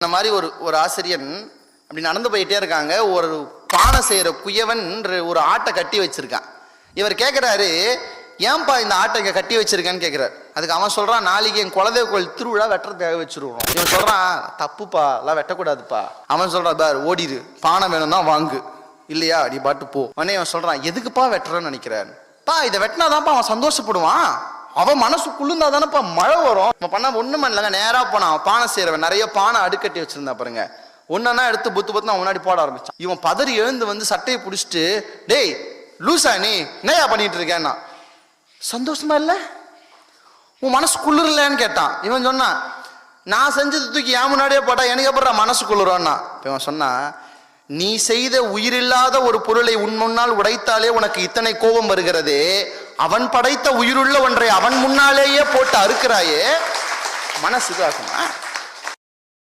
இந்த மாதிரி ஒரு ஒரு ஆசிரியன் அப்படி நடந்து போயிட்டே இருக்காங்க. ஒரு பானை செய்கிற குயவன் ஒரு ஆட்டை கட்டி வச்சிருக்கான். இவர் கேட்குறாரு ஏன்பா இந்த ஆட்டை இங்கே கட்டி வச்சிருக்கேன்னு கேட்குறாரு அதுக்கு அவன் சொல்கிறான் நாளைக்கு என் குலதெய்வ கோயில் திருவிழா வெட்டுறதுக்காக வச்சிருவோம். இவன் சொல்கிறான் தப்புப்பா எல்லாம் வெட்டக்கூடாதுப்பா. அவன் சொல்கிறான் பார் ஓடிடு பானை வேணும்னா வாங்கு. இல்லையா நீ பாட்டு போ. உடனே இவன் சொல்கிறான் எதுக்குப்பா வெட்டுறேன்னு நினைக்கிறான் பா இதை வெட்டினாதான்ப்பா அவன் சந்தோஷப்படுவான். அவன் மனசு குளிர்ந்தா தானேப்பா மழை வரும். அவன் பண்ண ஒண்ணும் பண்ணலங்க. நேரா போனான் பானை செய்யறவன் நிறைய பானை அடுக்கட்டி வச்சிருந்தா பாருங்க. ஒன்னா எடுத்து புத்து புத்து அவன் முன்னாடி போட ஆரம்பிச்சான். இவன் பதறி எழுந்து வந்து சட்டையை பிடிச்சிட்டு டேய் லூசா நீ என்னையா பண்ணிட்டு இருக்கேன்னா? சந்தோஷமா இல்ல? உன் மனசு குளிரலன்னு கேட்டான். இவன் சொன்னான் நான் செஞ்சது தூக்கி என் முன்னாடியே போட்டா எனக்கு அப்புறம் மனசு குளிரோன்னா இவன் சொன்னான் நீ செய்த உயிரில்லாத ஒரு பொருளை உன் முன்னால் உடைத்தாலே உனக்கு இத்தனை கோபம் வருகிறதே. அவன் படைத்த உயிருள்ள ஒன்றை அவன் முன்னாலேயே போட்டு அறுக்கிறாயே. மனசு இதாகுமா?